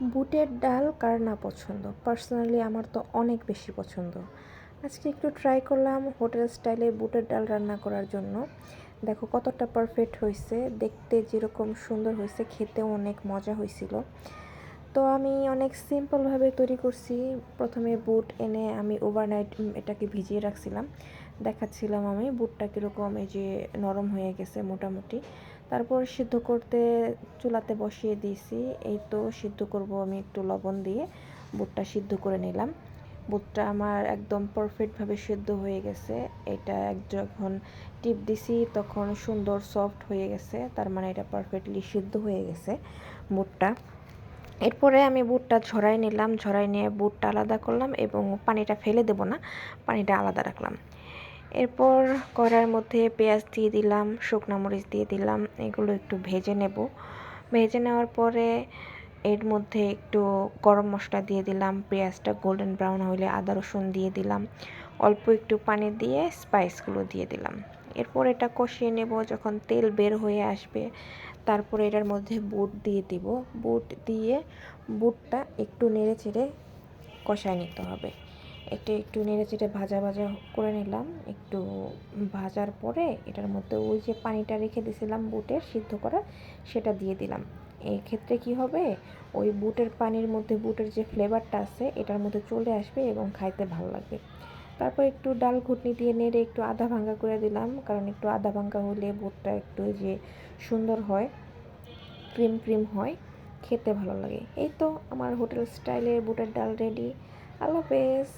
বুটের ডাল কার না পছন্দ? পার্সোনালি আমার তো অনেক বেশি পছন্দ। আজকে একটু ট্রাই করলাম হোটেল স্টাইলে বুটের ডাল রান্না করার জন্য। দেখো কতটা পারফেক্ট হয়েছে দেখতে যেরকম সুন্দর হয়েছে খেতে অনেক মজা হয়েছিল তো আমি অনেক সিম্পলভাবে তৈরি করছি। প্রথমে বুট এনে আমি ওভারনাইট এটাকে ভিজিয়ে রাখছিলাম। দেখাচ্ছিলাম আমি বুটটা কীরকম, এই যে নরম হয়ে গেছে মোটামুটি। তারপর সিদ্ধ করতে চুলাতে বসিয়ে দিয়েছি। এই তো সিদ্ধ করব আমি একটু লবণ দিয়ে। বুটটা সিদ্ধ করে নিলাম। বুটটা আমার একদম পারফেক্টভাবে সিদ্ধ হয়ে গেছে। এটা এক যখন টিপ দিছি তখন সুন্দর সফট হয়ে গেছে। তার মানে এটা পারফেক্টলি সিদ্ধ হয়ে গেছে বুটটা। এরপরে আমি বুটটা ঝরাই নিলাম, ঝরাই নিয়ে বুটটা আলাদা করলাম এবং পানিটা ফেলে দেব না, পানিটা আলাদা রাখলাম। এরপর কড়ার মধ্যে পেঁয়াজ দিয়ে দিলাম, শুকনো মরিচ দিয়ে দিলাম, এগুলো একটু ভেজে নেব। ভেজে নেওয়ার পরে এর মধ্যে একটু গরম মশলা দিয়ে দিলাম, পেঁয়াজটা গোল্ডেন ব্রাউন হলে আদা রসুন দিয়ে দিলাম, অল্প একটু পানি দিয়ে স্পাইসগুলো দিয়ে দিলাম। এরপর এটা কষিয়ে নেব যখন তেল বের হয়ে আসবে। তারপরে এটার মধ্যে বুট দিয়ে দিব। বুট দিয়ে বুটটা একটু নেড়ে চেড়ে কষায় নিতে হবে। এটা একটু নেড়ে চেড়ে ভাজা ভাজা করে নিলাম। একটু ভাজার পরে এটার মধ্যে ওই যে পানিটা রেখে দিয়েছিলাম বুটের সিদ্ধ করা সেটা দিয়ে দিলাম। ক্ষেত্রে কি হবে? ওই বুটের পানির মধ্যে বুটের যে ফ্লেভারটা আছে, এটার মধ্যে চলে আসবে এবং খাইতে ভালো লাগবে। তারপর একটু ডাল ঘুটনি দিয়ে নেড়ে একটু আধা ভাঙ্গা করে দিলাম, কারণ একটু আধা ভাঙ্গা হলে বুটটা একটু যে সুন্দর হয়, ক্রিম ক্রিম হয়, খেতে ভালো লাগে। এই তো আমার হোটেল স্টাইলের বুটের ডাল রেডি। আল্লাহ হাফেজ।